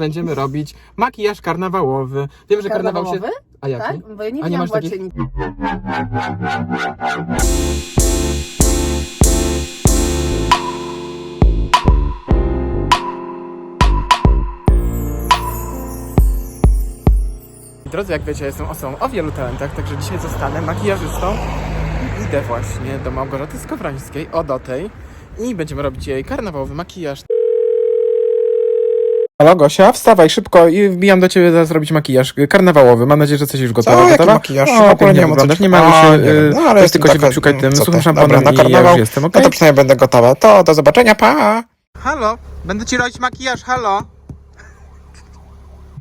będziemy robić makijaż karnawałowy. Wiem, że karnawał się... Karnawałowy? A jaki? Tak? Bo ja nie A nie widziałam masz takich- łacieni. Drodzy, jak wiecie, jestem osobą o wielu talentach, także dzisiaj zostanę makijażystą i idę właśnie do Małgorzaty Skowrońskiej, o do tej i będziemy robić jej karnawałowy makijaż. Halo Gosia, wstawaj szybko i wbijam do ciebie zaraz robić makijaż karnawałowy. Mam nadzieję, że coś już gotowe. Co? Jaki gotowa? makijaż? O, W ogóle nie wiem, wyglądasz. Nie ma A, się, No, ale tylko się taka- wyprzykaj tym co suchym szamponem Dobra, na i ja karnawał? już jestem, No okej? to przynajmniej będę gotowa. To do zobaczenia, pa! Halo, będę ci robić makijaż, halo.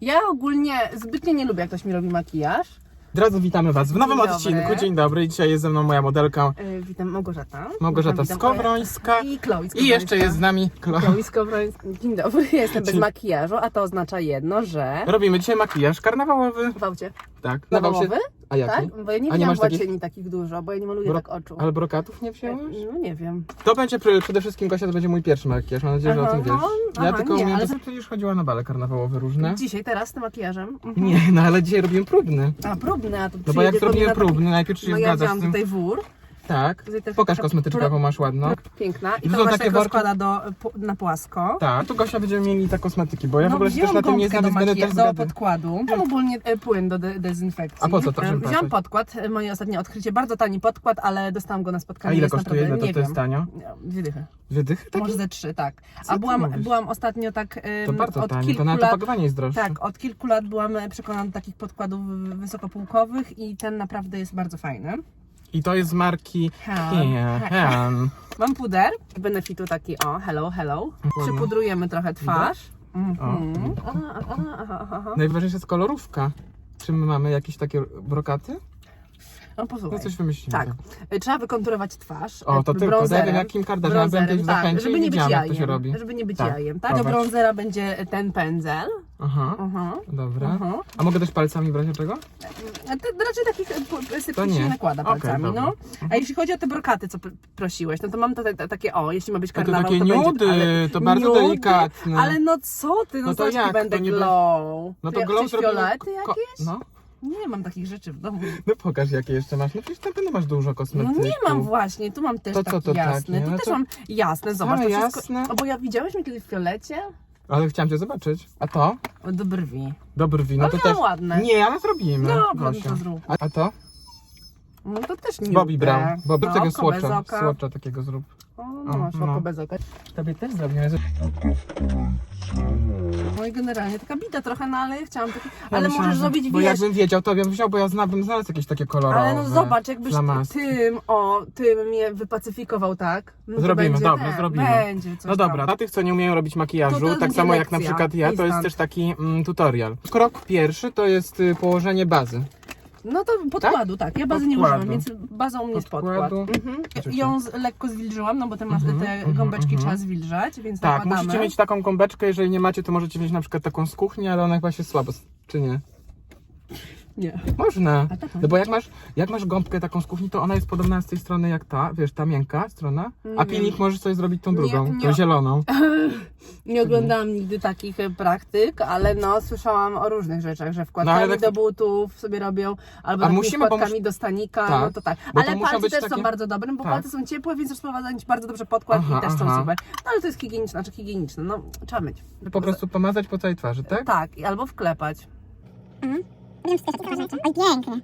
Ja ogólnie zbytnio nie lubię, jak ktoś mi robi makijaż. Drodzy, witamy was w nowym Dzień dobry. odcinku. Dzień dobry, dzisiaj jest ze mną moja modelka Yy, witam Małgorzata. Małgorzata Witam, Skowrońska I Chloe i jeszcze jest z nami Klo. Chloe Skowrońska. Dzień dobry, ja jestem bez makijażu, a to oznacza jedno, że... Robimy dzisiaj makijaż karnawałowy. Gwałcie. Tak, nawał się. Nawałowy? A jaki? Tak? Bo ja nie A nie masz takich- łacieni takich dużo, bo ja nie maluję Bro- tak oczu. Ale brokatów nie wziąłeś? No nie wiem. To będzie pr- przede wszystkim, Gosia, to będzie mój pierwszy makijaż. Mam nadzieję, że Aha, o tym wiesz. no, ja aha, tylko nie, umiem, ale- to przecież chodziła na bale karnawałowe różne. Dzisiaj, teraz z tym makijażem. Mhm. Nie, no ale dzisiaj robiłem próbny. A próbny, a to No bo jak zrobiłem powinna taki- próbny, najpierw się No ja zgadzasz wziąłam z tym. tutaj wór. Tak. Tutaj też Pokaż taka kosmetyczkę, jaką masz ładną. Piękna. I to to właśnie takie tak rozkłada do, po- na płasko. Tak, tu Gosia będziemy mieli te kosmetyki, bo ja w no, ogóle się też na tym nie znam, do, makijażu, też do podkładu. Mam ogólnie e, płyn do de dezynfekcji. A po co to, E, Wziąłam patrzeć? podkład, e, moje ostatnie odkrycie. Bardzo tani podkład, ale dostałam go na A spotkaniu. ile jest kosztuje? Ile to, to jest tanio? Dwie dychy. Dwie dychy? Takie? Może ze trzy, tak. Co A byłam, byłam ostatnio tak To bardzo od kilku to na to lat. pakowanie jest droższe. Tak, od kilku lat byłam przekonana do takich podkładów wysokopółkowych i ten naprawdę jest bardzo fajny. I to jest z marki. Han. Mam puder Benefitu taki, o, hello, hello. Ładnie. Przypudrujemy trochę twarz. Mhm. widać. Aha, aha, aha, aha. Najważniejsza jest kolorówka. Czy my mamy jakieś takie brokaty? No No posłuchaj. coś wymyślimy. Tak, y, trzeba wykonturować twarz. O, to tylko, ja wiem jakim Kardashianem byłem kiedyś tak, żeby nie być jajem, to się robi. żeby nie być Tak, jajem. Tak, do brązera będzie ten pędzel. Aha, Aha. dobra. Aha. A mogę też palcami brać od czego? A te, raczej takich y, pu- sypki To się nie. nakłada Okej, palcami, dobra. no. A jeśli chodzi o te brokaty, co pr- prosiłeś, no to mam te, takie, o, jeśli ma być No to karnawał, takie to nudy, będzie, ale, to bardzo nudy? delikatne. Ale no co ty, no, No to zobacz, jaki jak? będę To nie glow. No To to jak glow chcesz fiolety ko- jakieś? No, Nie mam takich rzeczy w domu. no pokaż jakie jeszcze masz. No przecież na pewno masz dużo No kosmetyków. nie mam właśnie, tu mam też To co taki to jasny, takie? tu No też to- mam jasne, zobacz, Całe to wszystko... jasne? O, bo ja widziałeś mnie kiedyś w fiolecie? Ale chciałam cię zobaczyć. A to? O, do brwi. Do brwi, no Ale to no też... ładne. Nie, ale zrobimy. Dobra, Gosia. to zrób. A, a to? No to też nie Bobby Brown. Bobby no, tego słocza. Słocza takiego zrób. O, no masz no. oko bez oka. Tobie też zrobimy. No i generalnie taka bida trochę, no ale chciałam taki... Ja Ale myślałam, możesz że- zrobić, Bo wiesz... jakbym wiedział, to bym wziął, bo ja znam, bym znalazł jakieś takie kolorowe. Ale no zobacz, jakbyś tym, o, tym mnie wypacyfikował, tak? No Zrobimy, będzie dobra, ten, zrobimy. Będzie coś No dobra, tam. dla tych, co nie umieją robić makijażu, To to tak samo jak na przykład ja, to jest też taki mm, tutorial. Krok pierwszy to jest y, położenie bazy. No to podkładu, tak. Ja bazy nie Podkładu. używam, więc bazą mnie jest podkład. Podkładu. Mhm. Ją z, lekko zwilżyłam, no bo te, mas- Mhm, te mhm, gąbeczki mhm. trzeba zwilżać, więc Tak, nakładamy. musicie mieć taką gąbeczkę, jeżeli nie macie, to możecie wziąć na przykład taką z kuchni, ale ona chyba się słabo, s- czy nie? Nie. Można. A taką? No bo jak masz, jak masz gąbkę taką z kuchni, to ona jest podobna z tej strony jak ta, wiesz, ta miękka strona, a Nie pilnik możesz sobie zrobić tą Nie, drugą, nie. tą zieloną. Nie oglądałam nigdy takich e, praktyk, ale no słyszałam o różnych rzeczach, że wkładkami No, ale tak- do butów sobie robią, albo A takimi musimy, bo wkładkami mus- do stanika, Tak, no to tak. bo to Ale muszą palce być też są takie- bardzo dobre, bo Tak. palce są ciepłe, więc rozprowadzają ci bardzo dobrze podkład Aha, i też aha. są super. No ale to jest higieniczne, znaczy higieniczne, no trzeba myć. Po prostu pomazać po całej twarzy, tak? Tak, i albo wklepać. Oj, pięknie.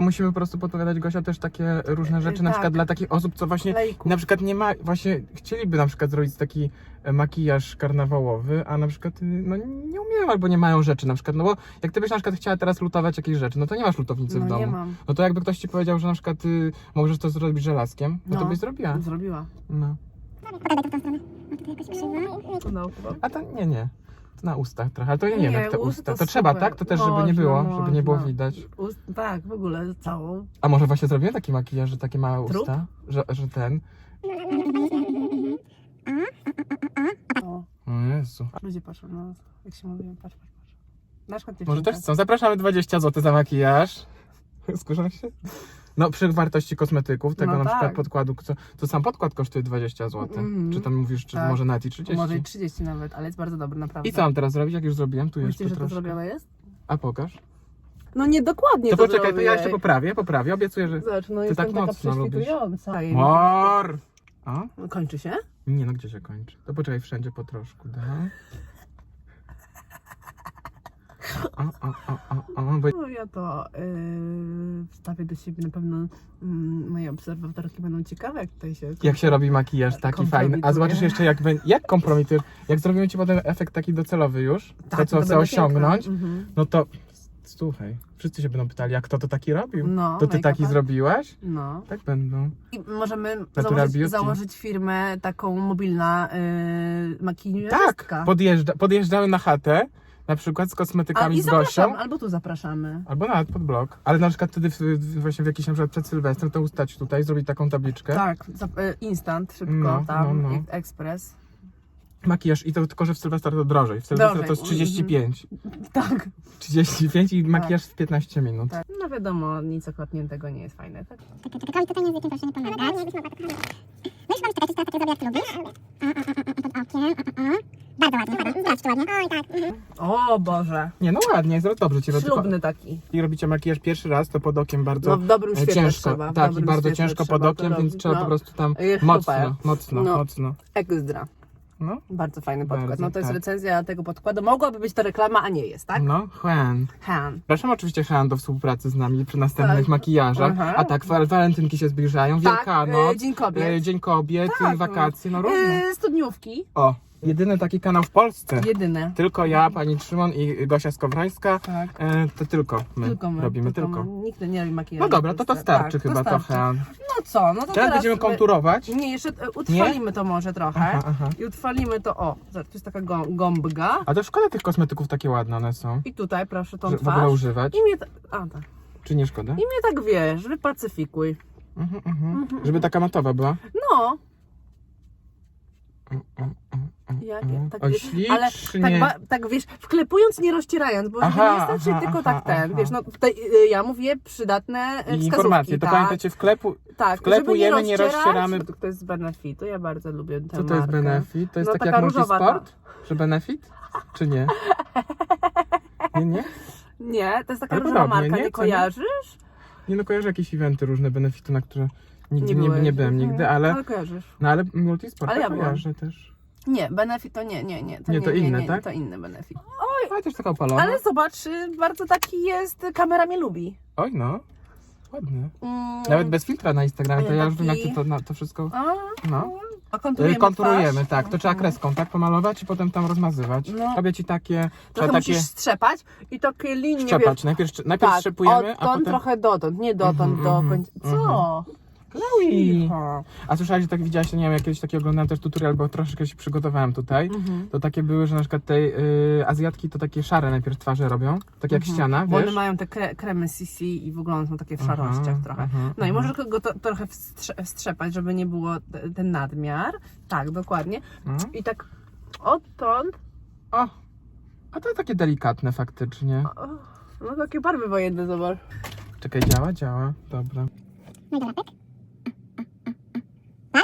Musimy po prostu podpowiadać Gosia też takie różne rzeczy, na Tak. przykład dla takich osób, co właśnie Lejku. na przykład nie ma, właśnie chcieliby na przykład zrobić taki e, makijaż karnawałowy, a na przykład y, no, nie umieją albo nie mają rzeczy na przykład, no bo jak ty byś na przykład chciała teraz lutować jakieś rzeczy, no to nie masz lutownicy w No domu. nie mam. No to jakby ktoś ci powiedział, że na przykład y, możesz to zrobić żelazkiem, no, to No. byś zrobiła. Zrobiła. No. No, A to nie, nie. Na ustach trochę, ale to ja nie, wiem jak te ust usta. To, trzeba, tak? To też, żeby nie Można, było, żeby nie było można. widać. Ust, tak, w ogóle całą. A może właśnie zrobimy taki makijaż, że takie małe Trup? usta? Że, że ten. O, O Jezu. ludzie patrzą na nas, jak się mówią, patrz, patrz, patrz. Na przykład Może dziewczynka. też chcą. Zapraszamy 20 zł za makijaż. Skurzam się? No przy wartości kosmetyków, tego No na przykład tak. podkładu, co, to sam podkład kosztuje 20 zł. Mhm. Czy tam mówisz, czy Tak. może nawet i 30? Może i 30 nawet, ale jest bardzo dobry, naprawdę. I co mam teraz zrobić, jak już zrobiłem? Tu jeszcze Myślisz, że to troszkę. zrobione jest? A pokaż. No nie dokładnie To to poczekaj, to ja jeszcze poprawię, poprawię, obiecuję, że... Zobacz, no jestem tak taka mocno lubisz. prześwitująca. Mor! A? Kończy się? Nie no, gdzie się kończy? To poczekaj, wszędzie po troszku, da? O, o, o, o, o, bo... No ja to yy, wstawię do siebie na pewno mm, moje obserwatorki będą ciekawe, jak tutaj się... Jak się robi makijaż taki fajny. A zobaczysz jeszcze, jak, jak kompromitujesz. Jak zrobimy ci potem efekt taki docelowy już, to co Tak, to chcę będzie osiągnąć, piękne. Mhm. no to słuchaj, wszyscy się będą pytali, jak kto to taki robił? No, to ty make-upa. taki zrobiłaś? No. Tak będą. I możemy Natural założyć, założyć firmę taką mobilna yy, makijażystka. Tak, podjeżdża, podjeżdżały na chatę, na przykład z A, kosmetykami I z Gosią. zapraszamy, albo tu zapraszamy. Albo nawet pod blok. Ale na przykład wtedy w, w, właśnie w jakiś na przykład przed Sylwestrem to ustać tutaj, zrobić taką tabliczkę. Tak, za, y, instant, szybko No, tam, no, no. ekspres. Makijaż i to tylko, że w Sylwestra to drożej. W Sylwestra Drożej, to jest 35. Tak, 35 i makijaż w 15 minut. tak. No wiadomo, nic okropniętego nie jest fajne, tak? Czekaj, tutaj nie z proszę nie pomagać. No i mam tutaj czysto takie zrobię, jak ty lubisz. A, a, a, a, pod okiem. A, a, a. Bardzo ładnie, ładnie. Zobacz, czy ładnie. Oj, tak. Mhm. O Boże, Nie, no ładnie, jest dobrze ci robi. ślubny taki. I robicie makijaż pierwszy raz, to pod okiem bardzo No w dobrym e, świetle ciężko. trzeba. w tak, i dobrym bardzo świetle ciężko trzeba pod to okiem, więc robić, trzeba no. po prostu tam Jest mocno, super. mocno, No. mocno. Ekstra. No, Bardzo fajny podkład. Bardzo, no to jest tak. recenzja tego podkładu. Mogłaby być to reklama, a nie jest, tak? no, Juan. Han. Zapraszam oczywiście Juan do współpracy z nami przy następnych Tak. makijażach. Aha. A tak, wal- walentynki się zbliżają, Wielkanoc, e, Dzień Kobiet. e, Dzień Kobiet, Tak, i wakacje, no różne. E, studniówki. O, jedyny taki kanał w Polsce. Jedyne. Tylko ja, pani Szymon i Gosia Skowrońska. Tak. E, to tylko my, Tylko my. robimy, tylko. My. Nikt nie robi makijażu. No dobra, to to Tak, starczy chyba starczy. trochę. No co, no to Teraz teraz... będziemy my- konturować. Nie, jeszcze e, utrwalimy to może trochę. Aha, aha. I utrwalimy to, o, zobacz, to jest taka gą- gąbka. A to szkoda tych kosmetyków, takie ładne one są. I tutaj proszę tą Że w ogóle twarz. używać. I mnie, ta... a, tak. Czy nie szkoda? I mnie tak wiesz, wypacyfikuj. Mhm, mhm. Żeby taka matowa była. No, Mm, mm, mm, mm, Jak- mm. tak wiesz, ale ślicznie. tak, ba, tak wiesz, wklepując, nie rozcierając, bo Aha, nie starczy aha, tylko aha, tak ten, aha. wiesz, no tutaj y, ja mówię przydatne y, I wskazówki, informacje, to tak, pamiętajcie, wklepu... tak, wklepujemy, nie rozcierać, rozcieramy. bo To jest z Benefitu, ja bardzo lubię tę Co to jest markę. benefit? To jest No, tak taka jak różowa multisport? Że benefit? Czy nie? Nie, nie? Nie, to jest taka Ale różowa podobnie, marka, nie? nie, Co nie? kojarzysz? Nie no, kojarzę jakieś eventy różne, benefity, na które nigdy nie, byłeś. nie, byłem nigdy, Mhm, ale... Ale kojarzysz. No ale multisport Ale tak ja byłam. kojarzę też. Nie, Benefit to nie, nie, nie. To Nie, to inne, nie, tak? To inny Benefit. Ale też taka opalona. Ale zobacz, y, bardzo taki jest, kamera mnie lubi. Oj no, ładnie. Mm, Nawet bez filtra na Instagramie, to ja już wiem jak Taki- ty to, na, to wszystko... A, No. a Y, konturujemy, Konturujemy, twarz. tak. To trzeba kreską, tak? Pomalować i potem tam rozmazywać. No. Robię ci takie... Trochę Trzeba takie musisz strzepać i takie linie, szczepać. Najpierw, najpierw tak, szczepujemy, a odtąd potem... trochę dotąd, nie dotąd Mhm, do mhm, końca. mhm. Co? Chloe! Cicho. A słyszałeś, że tak widziałaś, to nie wiem, jak kiedyś taki oglądałem też tutorial, bo troszeczkę się przygotowałem tutaj. Mhm. To takie były, że na przykład tej y, Azjatki to takie szare najpierw twarze robią, tak jak ściana, Mhm. Bo one mają te kre, kremy CC i w ogóle one są takie w Aha, szarościach trochę. aha, No i aha. możesz go to, trochę wstrze- wstrzepać, żeby nie było te- ten nadmiar. Tak, dokładnie. No. I tak odtąd, O! A to takie delikatne faktycznie. o, no takie barwy wojenne, zobacz. Czekaj, działa? Działa. Dobra. No.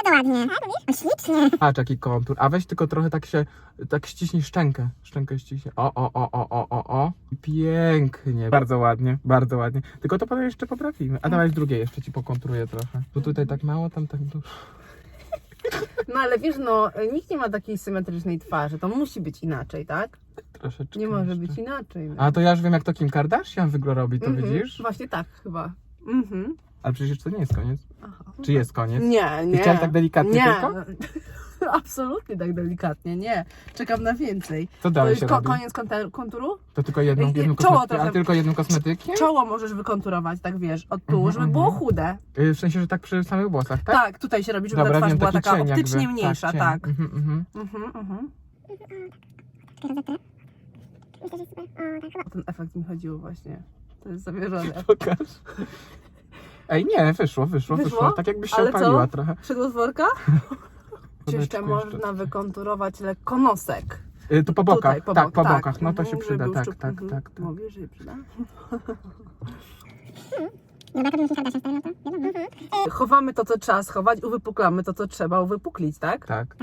Bardzo ładnie. O, ślicznie. Patrz jaki kontur. A weź tylko trochę tak się, tak ściśnij szczękę. Szczękę ściśnij. O, o, o, o, o, o, o. Pięknie. Bardzo ładnie, bardzo ładnie. Tylko to potem jeszcze poprawimy. A dawaj drugie jeszcze ci pokontruję trochę. Bo tutaj tak mało, tam tak dużo. No ale wiesz, no nikt nie ma takiej symetrycznej twarzy, to musi być inaczej, tak? Troszeczkę Nie może jeszcze. być inaczej. No. A to ja już wiem jak to Kim Kardashian wyglo robi, to Mhm, widzisz? Właśnie tak chyba. Mhm. Ale przecież to nie jest koniec. Aha. Czy jest koniec? Nie, nie. chciałeś tak delikatnie nie. tylko? Absolutnie tak delikatnie, nie. Czekam na więcej. Co To dalej się ko- robi? koniec konturu? To tylko jedną, jedną czoło kosmetykę, trochę- a tylko jednym kosmetykiem? Czoło możesz wykonturować, tak wiesz, od tu, Mhm, żeby mhm. było chude. Y, W sensie, że tak przy samych włosach, tak? Tak, tutaj się robi, żeby ta Dobra, twarz wiem, była taka cień optycznie jakby. mniejsza, cień. tak. Mhm, mhm. Mhm, mhm. Tak. O ten efekt mi chodziło właśnie. To jest zamierzone. Pokaż. Ej, nie, wyszło, wyszło, wyszło. Wyszło? Tak jakbyś się Ale co? opaliła trochę. Szydło z worka? Czy jeszcze można wykonturować lekko nosek. Y, To po bokach, Tutaj, po tak, bok, po tak. bokach, no to się Mhm, przyda, żeby był tak, szczup- tak, mhm. tak, tak. Mówię, że się przyda. Wiadomo. Chowamy to, co trzeba schować, uwypuklamy to, co trzeba uwypuklić, tak? Tak.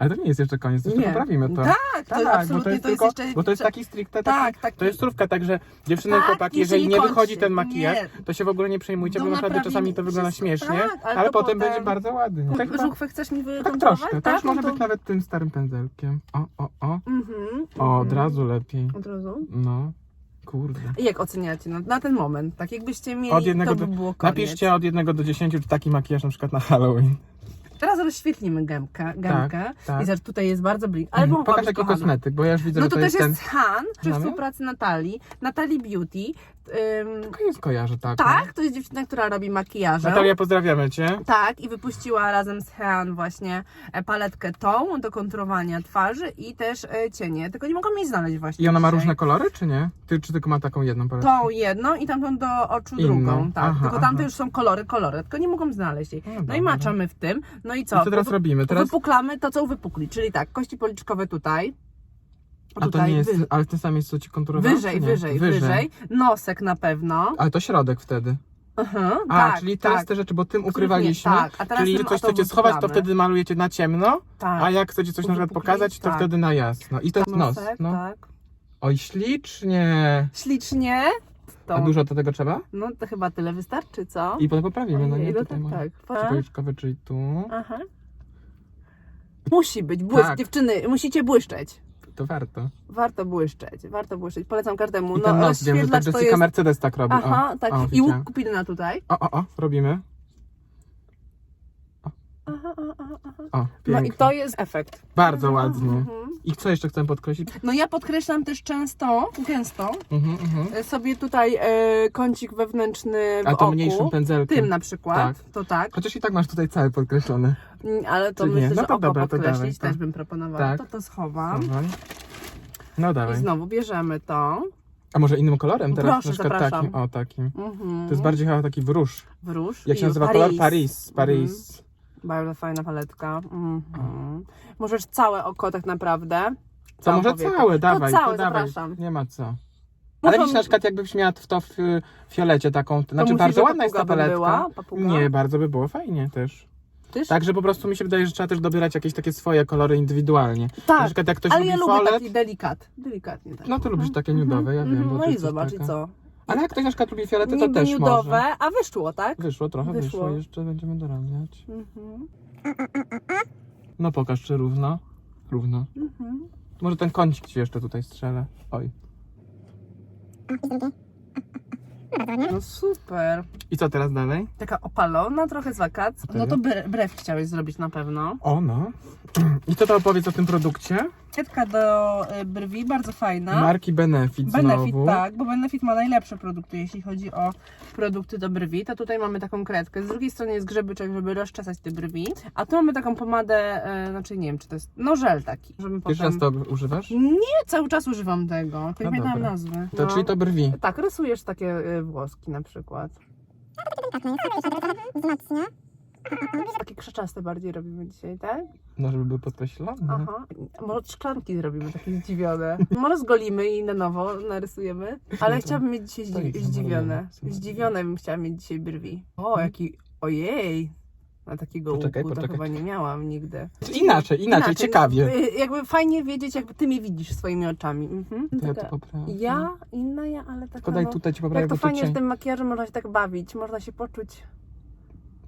Ale to nie jest jeszcze koniec, Nie. jeszcze poprawimy to. Tak, to bo absolutnie to jest, to jest tylko, jeszcze- bo to jest taki stricte, taki, Tak, tak. to jest surówka, także dziewczyny, Tak, chłopaki, jeżeli nie nie wychodzi ten makijaż, Nie. to się w ogóle nie przejmujcie, Do bo naprawdę naprawienia czasami to wygląda wszystko. śmiesznie, Tak, ale ale potem potem- będzie bardzo ładnie. Tak, Żuchwę chcesz mi tak wykontrować? troszkę, też No może to- być nawet tym starym pędzelkiem. O, o, o. Mhm, O, od mhm. razu lepiej. Od razu? No, kurde. I jak oceniacie na, na ten moment? Tak jakbyście mieli, Od jednego to by do, napiszcie od 1 do 10, czy taki makijaż na przykład na Halloween. Teraz rozświetlimy gębkę, gębkę. tak. I zobacz, tutaj jest bardzo blisko. Ale Mhm. Pokaż taki kosmetyk, bo ja już widzę, No że to, to też jest ten... Han przy współpracy Natalii. Natalii Beauty. Ym, Tylko jest kojarzę, tak. tak, to jest dziewczyna, która robi makijaże. Natalia, pozdrawiamy Cię. Tak, i wypuściła razem z Hean właśnie e, paletkę tą do kontrowania twarzy i też e, cienie. Tylko nie mogłam jej znaleźć właśnie I ona ma dzisiaj. różne kolory, czy nie? Ty, czy tylko ma taką jedną paletkę? Tą jedną i tamtą do oczu Inną. drugą, tak. Aha, tylko tamte aha. już są kolory, kolory, tylko nie mogłam znaleźć jej. No No, i dobra. maczamy w tym. No i I co? co teraz robimy? Teraz... Wypuklamy to, co uwypukli, czyli tak, kości policzkowe tutaj. A to nie jest, wy- ale w tym samym miejscu ci konturowało, wyżej, nie? wyżej, wyżej, Nosek na pewno. Ale to środek wtedy. Aha, A, tak, czyli teraz tak, te rzeczy, bo tym ukrywaliśmy. nie- tak, a teraz czyli coś chcecie schować, to wtedy malujecie na ciemno, tak. a jak chcecie coś na przykład pokazać, to tak. wtedy na jasno. I to jest nos. No. tak. Oj, ślicznie. Ślicznie. To, A dużo do tego trzeba? No to chyba tyle wystarczy, co? I potem poprawimy, no nie? no Tutaj tak, mamy. tak. Czy policzkowe, czyli tu. Aha. Musi być błysk, Tak. dziewczyny, musicie błyszczeć. To warto. Warto błyszczeć, warto błyszczeć. Polecam każdemu. I ten nos, wiem, że tak rozświetlacz to Jessica jest... Mercedes tak robi. Aha, o, tak. O, I łuk kupili na tutaj. O, o, o, robimy. Aha, aha. O, No pięknie. i to jest efekt. Bardzo ładnie. Mhm. I co jeszcze chcę podkreślić? No ja podkreślam też często, gęsto, Mhm, mhm. e, sobie tutaj e, kącik wewnętrzny w A to oku. mniejszym pędzelkiem. Tym na przykład, Tak. to tak. Chociaż i tak masz tutaj cały podkreślony. Mm, Ale to Czy nie? myślę, No że to oko dobra, to podkreślić dawaj, to. też bym proponowała. Tak. To to schowam. Dawaj. No I dawaj. znowu bierzemy to. A może innym kolorem teraz? Proszę, na przykład zapraszam. takim. O, takim. Mhm. To jest bardziej chyba taki wróż. Wróż. Jak się I nazywa Paris. kolor? Paris. Paris. Bardzo fajna paletka. Mhm. Możesz całe oko tak naprawdę. To może powiekę. całe, dawaj, to całe, dawaj. zapraszam. Nie ma co. Ale Muszą- widzisz, na przykład jakbyś miała w to w y, fiolecie taką, to znaczy bardzo ładna jest ta papuga by paletka. była? Papuga? Nie, bardzo by było fajnie też. Tyż? Tak, że po prostu mi się wydaje, że trzeba też dobierać jakieś takie swoje kolory indywidualnie. Na tak. przykład jak ktoś Ale lubi ja lubię taki delikat. Delikatnie tak. no to lubisz takie Mhm, nudowe, ja wiem. mhm. bo No i zobacz, i co? Ale jak ktoś na przykład lubi fiolety, to też nudowe, może. a wyszło, tak? Wyszło, trochę wyszło. Wyszło. jeszcze będziemy dorabiać. Mhm. No pokaż, czy równo. Równo. Mhm. Może ten kącik ci jeszcze tutaj strzelę. Oj. O, i drugie. Ładnie. No super. I co teraz dalej? Taka opalona trochę z wakacji. No to bre- brew chciałeś zrobić na pewno. O, no. I co to opowiedz o tym produkcie? Kietka do y, brwi, bardzo fajna. Marki Benefit, Benefit, znowu. tak, bo Benefit ma najlepsze produkty, jeśli chodzi o produkty do brwi. To tutaj mamy taką kredkę, z drugiej strony jest grzebyczek, żeby rozczesać te brwi, a tu mamy taką pomadę, e, znaczy nie wiem, czy to jest, no żel taki, żeby Pierwszy potem... raz to używasz? Nie, cały czas używam tego, tylko nie No pamiętam dobra. nazwy. To no. czyli to brwi. Tak, rysujesz takie y, włoski na przykład. Wzmacnia. Takie krzaczaste bardziej robimy dzisiaj, tak? No, żeby były podkreślone. Aha. Może szklanki zrobimy takie zdziwione. Może zgolimy i na nowo narysujemy. Ale chciałabym mieć dzisiaj zdzi- zdziwione. Zdziwione bym chciała mieć dzisiaj brwi. O, jaki... Ojej! Na takiego Poczekaj, łuku to poczekaj. chyba nie miałam nigdy. Inaczej, inaczej, ciekawie. Y, Jakby fajnie wiedzieć, jakby ty mnie widzisz swoimi oczami. Mhm. To ja to Taka, poprawię. ja, inna ja, ale taka Podaj no, tutaj ci poprawię, Jak to bo tu fajnie z tym makijażem można się tak bawić, można się poczuć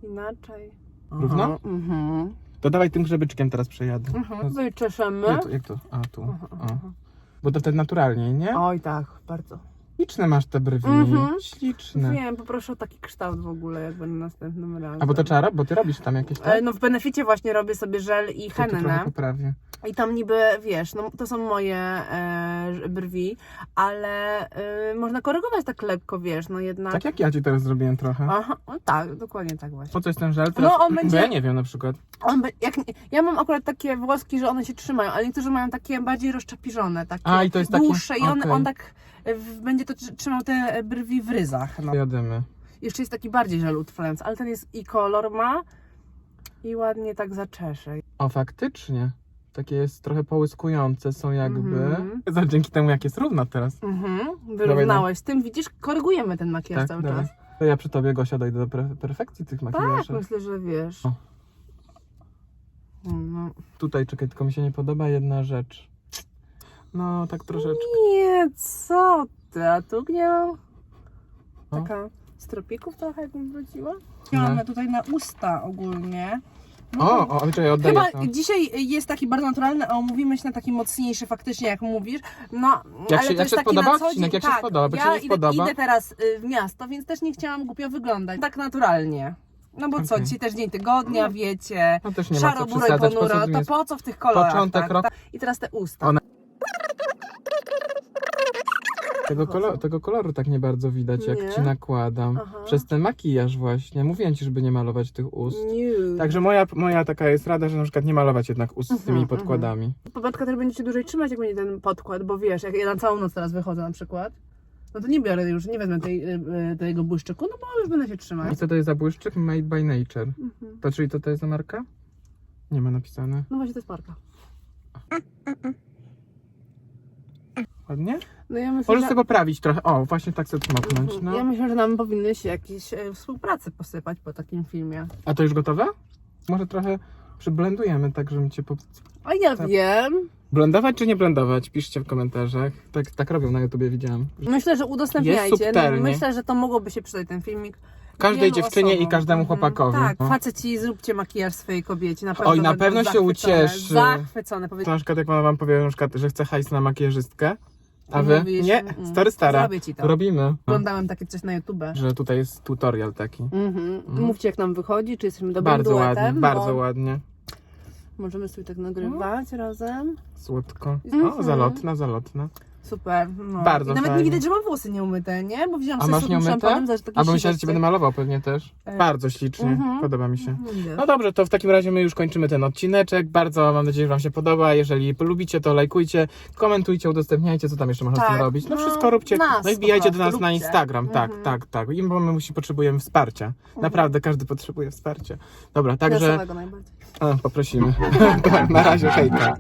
inaczej. Równo? Aha, Mhm. To dawaj tym grzebyczkiem teraz przejadę. Mhm. Z- Wyczeszemy. Jak to, jak to? A, tu. Aha, aha. Bo to wtedy naturalnie, nie? Oj tak, bardzo. Śliczne masz te brwi. Mhm. Śliczne. Wiem, poproszę o taki kształt w ogóle, jakby na następnym razem. A bo to trzeba bo ty robisz tam jakieś E, tak? No w beneficie właśnie robię sobie żel i To tu trochę poprawię. I tam niby, wiesz, no to są moje e, brwi, ale e, można korygować tak lekko, wiesz, no jednak. Tak jak ja ci teraz zrobiłem trochę. Aha, no tak, dokładnie tak właśnie. Po co jest ten żel? Teraz, No, on będzie- Bo ja nie wiem na przykład. On, be- jak, ja mam akurat takie włoski, że one się trzymają, ale niektórzy mają takie bardziej rozczapiżone, takie A, i to jest takie- dłuższe i on, okej. on tak będzie to tr- trzymał te brwi w ryzach. No. Jadymy. Jeszcze jest taki bardziej żel utrwalający, ale ten jest i kolor ma i ładnie tak zaczesze. O, faktycznie. takie jest trochę połyskujące są jakby. Mhm. Dzięki temu jak jest równa teraz. Mhm, wyrównałeś. Z tym widzisz, korygujemy ten makijaż Tak, cały dawaj. czas. To ja przy tobie Gosia dojdę do pre- perfekcji tych Tak, makijaży. myślę, że wiesz. O. No. Tutaj czekaj, tylko mi się nie podoba jedna rzecz. No, tak troszeczkę. Nie, co ty, a tu mam No. taka z tropików trochę jakbym wróciła? No. Mamy tutaj na usta ogólnie. O, o, czekaj, oddaję Chyba to. dzisiaj jest taki bardzo naturalny, a umówimy się na taki mocniejszy faktycznie, jak mówisz. No, Jak ale się- to jak jest się taki spodoba na co odcinek, dzień. jak się tak, spodoba, bo ja nie idę, spodoba. idę teraz y, w miasto, więc też nie chciałam głupio wyglądać. Tak naturalnie. No bo co, Okej. dzisiaj też dzień tygodnia, wiecie. No też nie ma co Szaro, buro i przesadzać, ponuro, to po co w tych kolorach? początek tak, roku. tak? I teraz te usta. One- Tego, kolo- tego koloru tak nie bardzo widać, jak Nie? ci nakładam. Aha. Przez ten makijaż właśnie. Mówiłem ci, żeby nie malować tych ust. Nude. Także moja, moja taka jest rada, że na przykład nie malować jednak ust z Mhm, tymi mhm. podkładami. Popatka też będziecie dłużej trzymać, jak będzie ten podkład, bo wiesz, jak ja na całą noc teraz wychodzę na przykład, no to nie biorę już, nie wezmę tej, y, y, tego błyszczyku, no bo już będę się I trzymać. co to jest za błyszczyk? Made by Nature. Mhm. To czyli to, to jest za marka? Nie ma napisane. No właśnie to jest marka. Ładnie? No ja myślę, Możesz że... sobie poprawić trochę. O, właśnie tak sobie tmoknąć. Mhm. No. Ja myślę, że nam powinny się jakieś e, współpracy posypać po takim filmie. A to już gotowe? Może trochę przyblendujemy, tak żebym cię po... A ja Tak. wiem. Blendować czy nie blendować? Piszcie w komentarzach. Tak, tak robią na YouTubie, widziałem. Myślę, że udostępniajcie. Jest subtelnie. Myślę, że to mogłoby się przydać ten filmik. Każdej wielu dziewczynie i osobom. każdemu Mhm. chłopakowi. Tak, no. faceci, zróbcie makijaż swojej kobiecie. Na pewno Oj, na będą pewno się zachwycone. ucieszy. Zachwycone, powiedz. Na przykład jak mama wam powie, na przykład, że chce hajs na makijażystkę, a wy? Mówisz, Nie, mm, stary stara. Zrobię ci to. Robimy. No. Oglądałem takie coś na YouTube. Że tutaj jest tutorial taki. Mhm. Mówcie, jak nam wychodzi, czy jesteśmy dobrym Bardzo duetem. ładnie, bo bardzo ładnie. Możemy sobie tak nagrywać razem. Słodko. Mhm. O, zalotna, zalotna. Super. No. Bardzo I nawet fajnie. nie widać, że mam włosy nieumyte, nie? Bo wziąłam A sobie masz słodkim nieumyte? szampanem, taki Albo myślałem, że ci siweczek. będę malował pewnie też. E, Bardzo ślicznie. mhm. Podoba mi się. Mhm, wiesz. No dobrze, to w takim razie my już kończymy ten odcineczek. Bardzo mam nadzieję, że Wam się podoba. Jeżeli lubicie, to lajkujcie, komentujcie, udostępniajcie, co tam jeszcze można z tym Tak, robić. No no, wszystko róbcie. nas No i wbijajcie po do nas prostu, na. Instagram. Tak, Mhm. tak, tak. I bo my musi, potrzebujemy wsparcia. Naprawdę, każdy potrzebuje wsparcia. Dobra, także najbardziej. a, poprosimy. tak, na razie, hejka.